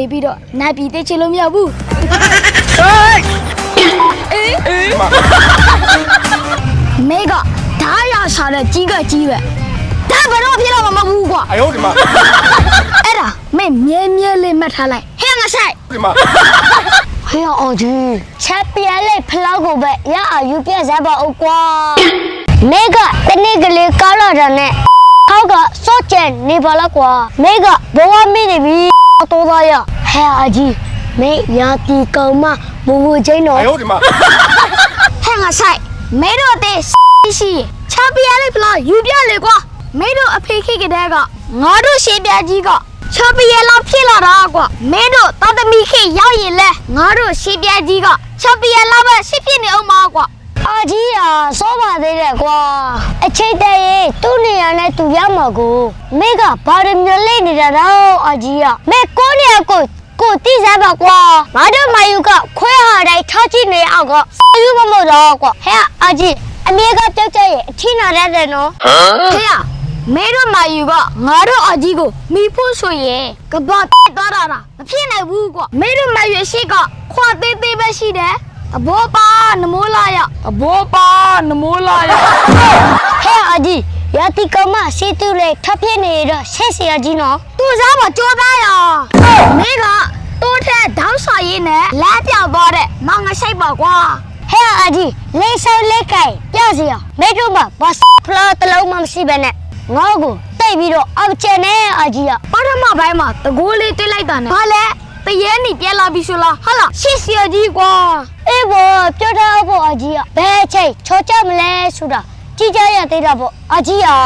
နေပြီးတော့နာပြီသိချင်လို့မရဘူးဟေးအေးအေးမေကဒါရရှာတဲ့ကြီးကကြီးပဲဒါဘယ်တော့ဖြစ်တော့မှာမဟုတ်ဘူးကွာအယောဒီမှာအဲ့ဒါမေမြဲမြဲလေးမှတ်ထားလိုက်ဟဲ့ငါဆိုင်ဒီမှာဟဲ့အောင်ကြီးချက်ပြဲလေးဖလောက်ကိုပဲရအယူပြက်စားပါဦးကွာမေကတနေ့ကလေးကားလာတာနဲ့ဟောက်ကစော့ကျန်နေပါလားကွာမေကဘဝမေ့နေပြီတော်သားရ ဟဲ့အကြီးမေညာတီကောင်မဘူဘူချင်းတော့ဟုတ်ဒီမှာဟဲ့ငါဆိုင်မဲတို့အသေးရှိချပြရလေဖလားယူပြလေကွာမဲတို့အဖေခိကတဲ့ကငါတို့ရှေးပြကြီးကချပရလာဖြစ်လာတာကွာမင်းတို့တသမီခေရောက်ရင်လဲငါတို့ရှေးပြကြီးကချပရလာပဲရှစ်ပြနေအောင်ပါကွာအာကြီးอ่ะစောပါသေးတယ်ကွာအချိတ်တည်းသူ့နေရာနဲ့သူရမှာကိုမိကဘာရမျိုးလိမ့်နေတာတော့အာကြီးอ่ะမေကိုနေရာကို ကိုတိစားပါကွာငါတို့မယူကခွဲဟာတိုင်းထားကြည့်နေအောင်ကယူမမို့တော့ကွာဟဲ့အာကြီးအမေကပြောက်ကြရဲ့အထင်းနာရတယ်နော်ဟဲ့မဲတို့မယူကငါတို့အကြီးကိုမိဖို့ဆိုရင်ကဘာတက်သွားတာလားမဖြစ်နိုင်ဘူးကွာမဲတို့မယူအရှိကခွာသေးသေးပဲရှိတယ်အဘောပါနမိုးလာရအဘောပါနမိုးလာရဟဲ့အကြီး ရတိကမရှိတူလေထပ်ဖြစ်နေတော့ဆက်စီအကြီးနော်သူစားမကြောသားရမင်းကတိုးထက်တောင်းစာရင်းနဲ့လက်ပြောက်သွားတဲ့မောင်ငရှိတ်ပါကွာဟဲ့အကြီးလေးဆောက်လေးကိုင်ပြစီရမင်းတို့မှာဘာဖလားတလုံးမှမရှိပဲနဲ့ငါ့ကိုတိတ်ပြီးတော့အောက်ကျန်နေအကြီးကပထမပိုင်းမှာတကိုးလေးတွေ့လိုက်တာနဲ့ဘာလဲတရဲနေပြက်လာပြီဆိုလားဟာလားရှစ်စီအကြီးကွာအေးဘောပြောထားဖို့အကြီးကဘယ်ချိန်ချောချမလဲဆိုတာ ကြည်ကြရသေးတာပေါ့အကြီးอ่ะ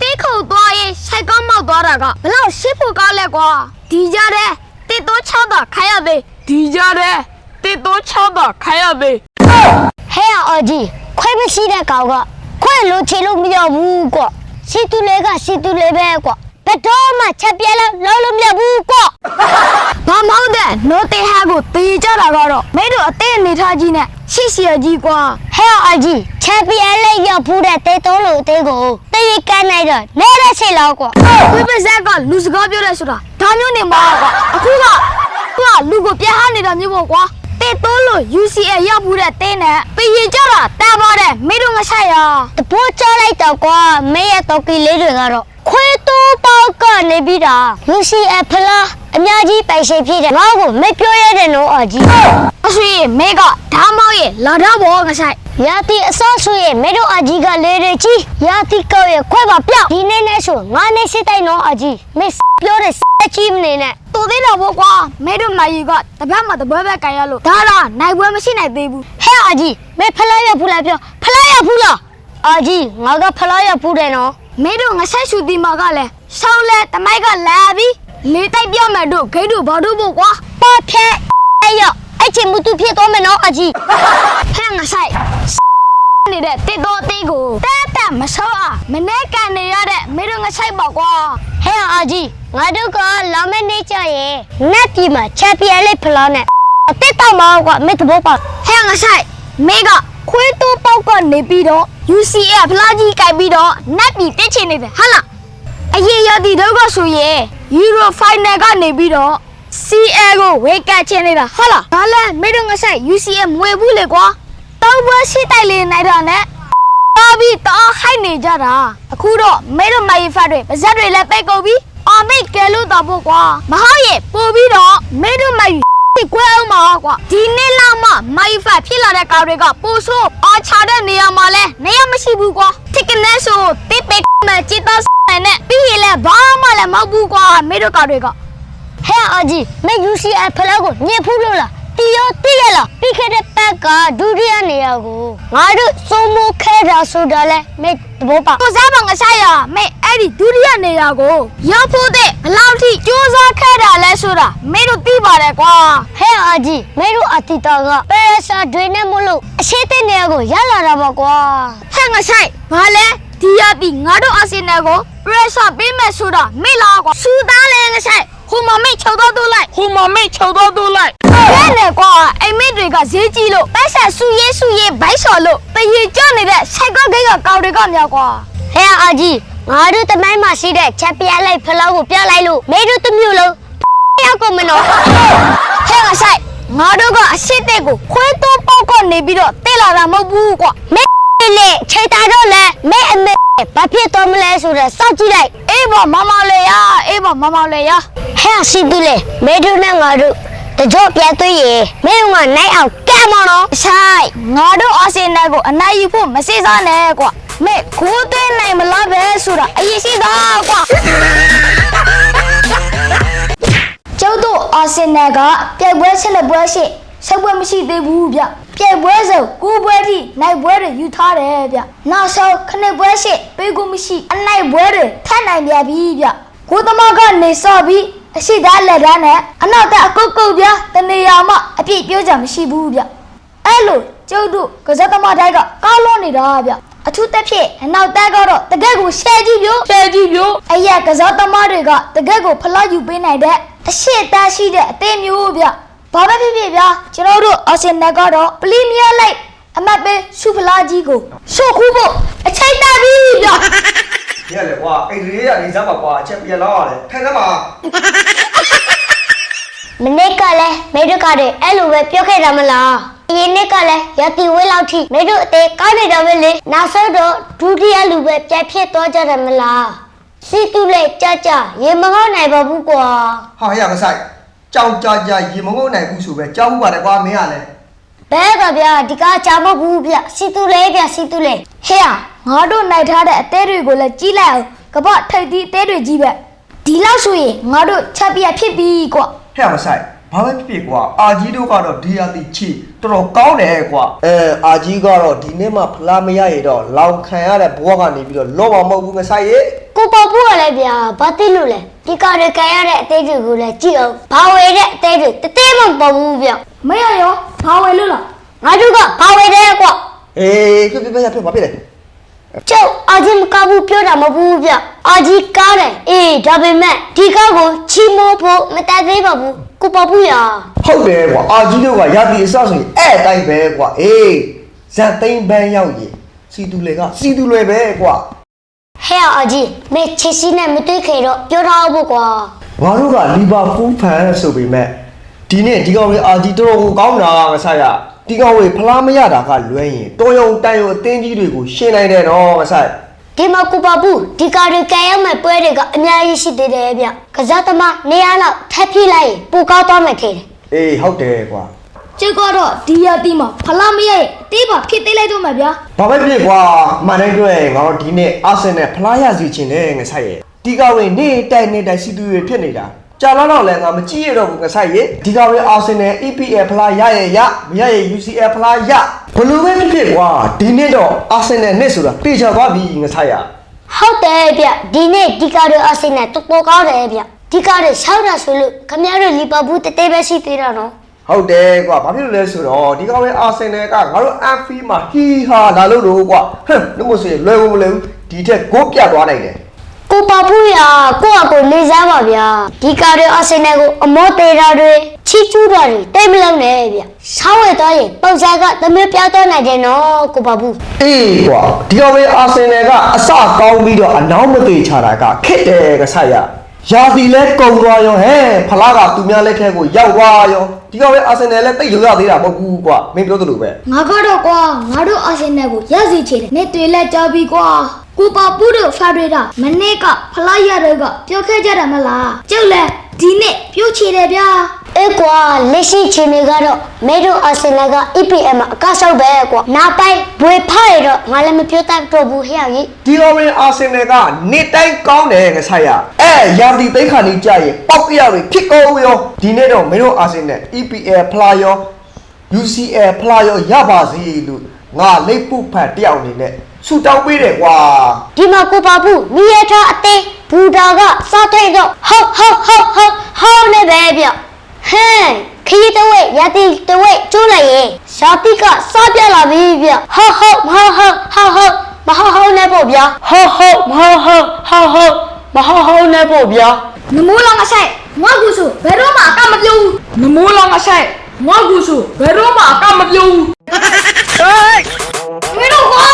တေးခုတ်သွားရင်ဆိုင်ကောင်းမောက်သွားတာကဘလောက်ရှစ်ဖို့ကားလဲကွာဒီကြတဲ့တစ်တိုးချောက်တာခိုင်းရသေးဒီကြတဲ့တစ်တိုးချောက်တာခိုင်းရသေးဟဲ့အကြီးခွဲမရှိတဲ့ကောင်ကခွဲလို့ချေလို့မရဘူးကွာစီတူလေးကစီတူလေးပဲကွာဘယ်တော့မှချက်ပြဲလို့လုံးလို့မရဘူးကွာဘာမောင်းတဲ့နိုးတေဟာကိုတေးကြတာကတော့မင်းတို့အသေးအနေထားကြီးနဲ့ ရှိစီအကြီးကွာဟဲ့အကြီးချက်ပြဲလေးရောက်ဖူးတဲ့တေးတော်လို့အသေးကိုတေးကန်းလိုက်တော့နဲတဲ့စိတ်လောက်ကွာဝိပဇက်ကလူစကားပြောလဲဆိုတာဒါမျိုးနေမှာကွာအခုကသူကလူကိုပြဟနေတာမျိုးပေါ့ကွာတေးတော်လို့ UCL ရောက်ဖူးတဲ့တင်းနဲ့ပြင်ရင်ကြတာတာပါတယ်မင်းတို့ငါဆိုင်ရတပိုးကြလိုက်တော့ကွာမင်းရဲ့တော်ကီလေးတွေကတော့ခွေးတိုး ပေါက်ကနေပြီးတာ UCL ဖလားအများကြီးပိုင်ရှင်ဖြစ်တယ်ငါ့ကိုမပြောရတဲ့နော်အကြီးအဆွေမေကဓာမောက်ရဲ့လာတော့ဘောငါဆိုင်ရာတီအစောဆွေရဲ့မေတို့အကြီးကလေတွေကြီးရာတီကောက်ရဲ့ခွဲပါပြောက်ဒီနေ့နဲ့ဆိုငါနဲ့စစ်တိုက်နော်အကြီးမေပြောတဲ့စက်ကြီးမနေနဲ့တော်သေးတော့ဘောကွာမေတို့မယူကတပတ်မှတပွဲပဲကန်ရလို့ဒါတော့နိုင်ပွဲမရှိနိုင်သေးဘူးဟဲ့အကြီးမေဖလားရဖူးလားပြောဖလားရဖူးလားအကြီးငါကဖလားရဖူးတယ်နော် မေတို့ငါဆက်ရှူတီမာကလည်းဆောင်းလဲတမိုက်ကလာပြီးလေတိုက်ပြောမယ်တို့ဂိတ်တို့ဘာတို့ဖို့ကွာပါဖြဲအဲ့ရအဲ့ချင်မတူဖြစ်သွားမယ်နော်အကြီးဟဲ့ငါဆိုင်နေတဲ့တစ်တော်သေးကိုတက်တက်မဆောအားမနေ့ကန်နေရတဲ့မေတို့ငါဆိုင်ပါကွာဟဲ့အကြီးငါတို့ကလာမနေကြရဲ့နက်ပြီမှာချန်ပီယံလိဖလားနဲ့တက်တော့မှာကွာမေတဘောပါဟဲ့ငါဆိုင်မေက ခွေးတိုးပေါက်ကနေပြီးတော့ UCA ဖလားကြီးကြိုက်ပြီးတော့နက်ပြီတက်ချင်နေတယ်ဟာလားအရေးရသည်တော့ကဆိုရင် Euro Final ကနေပြီးတော့ CL ကိုဝေကတ်ချင်နေတာဟုတ်လားဒါလည်းမေတို့ငဆိုင် UCL မွေဘူးလေကွာတောက်ပွဲရှိတိုက်လေးနိုင်တာနဲ့တော်ပြီးတော့ဟိုက်နေကြတာအခုတော့မေတို့မိုင်ဖတ်တွေပါဇက်တွေလည်းပိတ်ကုန်ပြီအော်မိတ်ကဲလို့တော့ဖို့ကွာမဟုတ်ရဲ့ပို့ပြီးတော့မေတို့မိုင် ကွဲအောင်ပါကွာဒီနေ့လောက်မှမိုင်ဖတ်ဖြစ်လာတဲ့ကောင်တွေကပို့ဆိုးအားချတဲ့နေရာမှာလဲနေရာမရှိဘူးကွာတစ်ကနေဆိုတိပိတ်မဲ့จิตသားနဲ့ပြီးရင်လည်းဘာမှလည်းမဟုတ်ဘူးကွာမေတို့ကောင်တွေကဟဲ့အကြီးမေ UCL ဖလောက်ကိုညစ်ဖူးလို့လားတီရောတီရလားပြီးခဲ့တဲ့ဘက်ကဒုတိယနေရာကိုငါတို့စုံမခဲတာဆိုတာလဲမေ တဘောပါကိုစားပါငါဆိုင်ရမေအဲ့ဒီဒုတိယနေရာကိုရောက်ဖို့တဲ့ဘလောက်ထိစူးစမ်းခဲ့တာလဲဆိုတာမေတို့သိပါတယ်ကွာဟဲ့အကြီးမေတို့အတီတာကပရစာတွေနဲ့မလို့အရှိတဲ့နေရာကိုရလာတာပါကွာဟဲ့ငါဆိုင်ဘာလဲဒီရပြီငါတို့အစင်နယ်ကို pressure ပေးမယ်ဆိုတာမေ့လာကွာစူသားလဲငါဆိုင် ဟိုမမိတ်ချုပ်တော့တူလိုက်ဟိုမမိတ်ချုပ်တော့တူလိုက်ဘယ်နဲ့ကွာအိမ်မက်တွေကဈေးကြီးလို့ပတ်ဆက်ဆူရဲဆူရဲဘိုက်ဆော်လို့တရေကြနေတဲ့ဆိုင်ကဂိတ်ကကောက်တွေကမြောက်ကွာဟဲ့အာကြီးငါတို့တမိုင်းမှာရှိတဲ့ချက်ပြလိုက်ဖလောက်ကိုပြလိုက်လို့မေတို့တမျိုးလုံးရောက်ကုန်မနော်ဟဲ့ငါဆိုင်ငါတို့ကအရှိတဲ့ကိုခွေးတော့ပေါက်ကနေပြီးတော့တက်လာတာမဟုတ်ဘူးကွာမဲလေချိန်တာတော့လဲမဲအမေဘာဖြစ်တော့မလဲဆိုတော့စောက်ကြည့်လိုက်အေးပါမမလေးရအေးပါမမလေးရ ဟဲ့ရှိသူလေမဲတို့နဲ့ငါတို့တကြော့ပြတ်သွေးရေမဲကနိုင်အောင်ကဲမနော်ဆိုင်ငါတို့အာဆင်နယ်ကိုအနိုင်ယူဖို့မစိစားနဲ့ကွာမဲကိုးသွင်းနိုင်မလားပဲဆိုတာအရေးရှိတာကွာကျုပ်တို့အာဆင်နယ်ကပြိုက်ပွဲဆက်လက်ပွဲရှိဆက်ပွဲမရှိသေးဘူးဗျပြိုက်ပွဲစုံကိုပွဲထိနိုင်ပွဲတွေယူထားတယ်ဗျနောက်ဆုံးခဏပွဲရှိပေးကိုမရှိအနိုင်ပွဲတွေထပ်နိုင်ပြပြီဗျကိုသမားကနေစော့ပြီး အရှိသားလက်ဓာတ်နဲ့အနောက်တက်အကုတ်ကုတ်ဗျတနေရာမှအပြည့်ပြောကြမရှိဘူးဗျအဲ့လိုကျုပ်တို့ကစားသမားတိုင်းကကောက်လွန်နေတာဗျအထူးသဖြင့်အနောက်တက်ကတော့တကက်ကိုရှယ်ကြည့်ပြို့ဆယ်ကြီးပြိုအဲ့ရကစားသမားတွေကတကက်ကိုဖလောက်ယူပေးနိုင်တဲ့အရှိတန်းရှိတဲ့အသေးမျိုးဗျဘာပဲဖြစ်ဖြစ်ဗျာကျွန်တော်တို့အာဆင်နယ်ကတော့ပလီမီယာလိုက်အမတ်ပဲရှုဖလားကြီးကိုရှုပ်ခူးဖို့အချိန်တန်ပြီဗျ။ ရက်လေကွာအိတ်လေးရနေစမ်းပါကွာအချက်ပြန်လောက်ရတယ်။ထိုင်စမ်းပါမနေ့ကလည်းမေတို့ကတည်းအဲ့လိုပဲပြောခဲ့တာမလားအရင်နေ့ကလည်းရတီဝဲလောက်ထိမေတို့အသေးကောင်းနေတော့ပဲလေနောက်ဆုံးတော့ဒုတိယလူပဲပြတ်ဖြစ်သွားကြတယ်မလားစီတူလေကြကြရေမငေါနိုင်ပါဘူးကွာ။ဟာရမဆိုင်။ကြောင်ကြာကြာရေမငုံနိုင်ဘူးဆိုပဲကြောက်ဘူးပါတယ်ကွာမင်းကလည်း ဘဲကဗျာဒီကကြာမဟုတ်ဘူးဗျစီတူလေဗျစီတူလေဟဲ့ငါတို့နိုင်ထားတဲ့အသေးတွေကိုလည်းကြီးလိုက်အောင်ကပထိတ်သီးအသေးတွေကြီးပဲဒီလောက်ဆိုရင်ငါတို့ချက်ပြဖြစ်ပြီကွာဟဲ့မဆိုင်။ဘာပဲဖြစ်ဖြစ်ကွာအာကြီးတို့ကတော့ဒီယာတီချီတော်တော်ကောင်းတယ်ကွာ။အဲအာကြီးကတော့ဒီနေ့မှဖလားမရရတော့လောင်ခံရတဲ့ဘဝကနေပြီးတော့လော့ပါမဟုတ်ဘူးမဆိုင်ရေကိုပေါ်ပူက လည်းဗျာဘာသိလို့လဲဒီကရကန်ရတဲ့အသေးတွေကိုလည်းကြည့်အောင်ဘာဝယ်တဲ့အသေးတွေတသေးမှမပေါ်ဘူးဗျမရရောဘာဝယ်လို့လားငါတို့ကဘာဝယ်တယ်ကွာ။အေးဖြစ်ဖြစ်ဖြစ်ဖြစ်ဘာဖြစ်လဲကျုပ်အာဂျင်မကဘူးပြောတာမဟုတ်ဘူးဗျအာဂျီကားတယ်အေးဒါပေမဲ့ဒီကားကိုချီမိုးဖို့မတတ်သေးပါဘူးကိုပေါ်ပူရ။ဟုတ်တယ်ကွာအာကြီးတို့ကယာတီအစဆိုရင်အဲ့အတိုင်းပဲကွာ။အေးဇန်သိန်းပန်းရောက်ရင်စီတူလေကစီတူလေပဲကွာ။ ဟဲ့အာဂျီမေချစ်စီနဲ့မတွေ့ခဲ့တော့ပြောထားဖို့ကွာငါတို့ကလီဗာပူးဖန်ဆိုပေမဲ့ဒီနေ့ဒီကောင်လေးအာဂျီတော်တော်ကိုကောင်းတာမဆရဒီကောင်လေးဖလားမရတာကလွဲရင်တော်ရုံတန်ရုံအသင်းကြီးတွေကိုရှင်းနိုင်တယ်နော်မဆိုင်ဒီမှာကူပါဘူးဒီကာရီကန်ရမယ့်ပွဲတွေကအများကြီးရှိသေးတယ်ဗျကစားသမားနေရာလောက်ထပ်ပြလိုက်ရင်ပိုကောင်းသွားမယ်ထင်တယ်အေးဟုတ်တယ်ကွာ ကျုပ်ကတော့ဒီရတီမှာဖလားမရရဲ့အသေးပါဖြစ်သေးလိုက်တော့မှာဗျာဘာပဲဖြစ်ကွာမှန်တယ်တွေ့ရင်ငါတို့ဒီနေ့အာဆင်နယ်ဖလားရစီချင်တယ်ငါဆိုင်ရဲ့ဒီကောင်လေးနေ့တိုက်နေ့တိုက်စီတူတွေဖြစ်နေတာကြာလာတော့လည်းငါမကြည့်ရတော့ဘူးငါဆိုင်ရဲ့ဒီကောင်လေးအာဆင်နယ် EPL ဖလားရရဲ့ရမရရဲ့ UCL ဖလားရဘလို့ပဲဖြစ်ဖြစ်ကွာဒီနေ့တော့အာဆင်နယ်နေ့ဆိုတာတေချာသွားပြီငါဆိုင်ရဲ့ဟုတ်တယ်ဗျဒီနေ့ဒီကာရီအဆင်နဲ့တူပိုကောင်းတယ်ဗျဒီကာရီရှောက်တာဆိုလို့ခမရတို့လီဗာပူးတသေးပဲရှိသေးတာနော် ဟုတ်တယ်ကွာဘာဖြစ်လို့လဲဆိုတော့ဒီကောင်ရဲ့အာဆင်နယ်ကငါတို့အန်ဖီမှာဟီဟာလာလို့လို့ကွာဟမ်လို့မဆိုရင်လွယ်ဘူးမလွယ်ဘူးဒီထက်ကိုပြတ်သွားနိုင်တယ်ကိုပါပူရကိုယ့်အကိုလေးစားပါဗျာဒီကာရီအဆင်နဲ့ကိုအမောသေးတာတွေချီကျူးတာတွေတိတ်မလုံးနဲ့ဗျဆောင်းဝဲသွားရင်ပုံစံကသမီးပြောင်းသွားနိုင်တယ်နော်ကိုပါပူအေးကွာဒီကောင်ရဲ့အာဆင်နယ်ကအစကောင်းပြီးတော့အနောက်မသေးချတာကခစ်တယ်ကဆက်ရ ရာသီလဲကုံသွားရောဟဲ့ဖလားကသူများလက်ထက်ကိုရောက်သွားရောဒီကောင်ရဲ့အာဆင်နယ်လဲတိတ်လို့ရသေးတာမဟုတ်ဘူးကွာမင်းပြောသလိုပဲငါကတော့ကွာငါတို့အာဆင်နယ်ကိုရစီချေတယ်နေတွေ့လဲကြောပြီကွာကိုပါပူတို့ဖာတွေတာမနေ့ကဖလားရတော့ကပြောခဲ့ကြတယ်မလားကျုပ်လဲဒီနေ့ပြုတ်ချေတယ်ဗျာ အေးကွာလက်ရှိချေနေကတော့မဲတို့အာဆင်နယ်က EPM မှာအကဆောက်ပဲကွာနောက်ပိုင်းဘွေဖားရတော့ငါလည်းမပြောတတ်တော့ဘူးဟဲ့ကြီးဒီကောင်ရဲ့အာဆင်နယ်ကနေတိုင်းကောင်းတယ်ကဆက်ရအဲရာသီသိမ်းခါနေကြရင်ပောက်ပြရတွေဖြစ်ကုန်ရောဒီနေ့တော့မင်းတို့အာဆင်နယ် EPL ဖလားရော UCL ဖလားရောရပါစေလို့ငါလိပ်ပုဖတ်တယောက်အနေနဲ့ဆူတောင်းပေးတယ်ကွာဒီမှာကိုပါဘူးမိရထားအသေးဘူတာကစားထိုက်တော့ဟုတ်ဟုတ်ဟုတ်ဟုတ်ဟောင်းနေပဲဗျဟဲ့ခ ရီးတဝဲရတိတဝဲကျိုးလိုက်ရင်ရှာတိကစားပြလာပြီဗျဟုတ်ဟုတ်မဟုတ်ဟုတ်ဟုတ်ဟုတ်မဟုတ်ဟုတ်နေပေါ့ဗျာဟုတ်ဟုတ်မဟုတ်ဟုတ်ဟုတ်ဟုတ်မဟုတ်ဟုတ်နဲ့ပေါ့ဗျာနမိုးလောင်အဆိုင်ငါကူဆိုဘယ်တော့မှအကမပြုံးဘူးနမိုးလောင်အဆိုင်ငါကူဆိုဘယ်တော့မှအကမပြုံးဘူးဟေး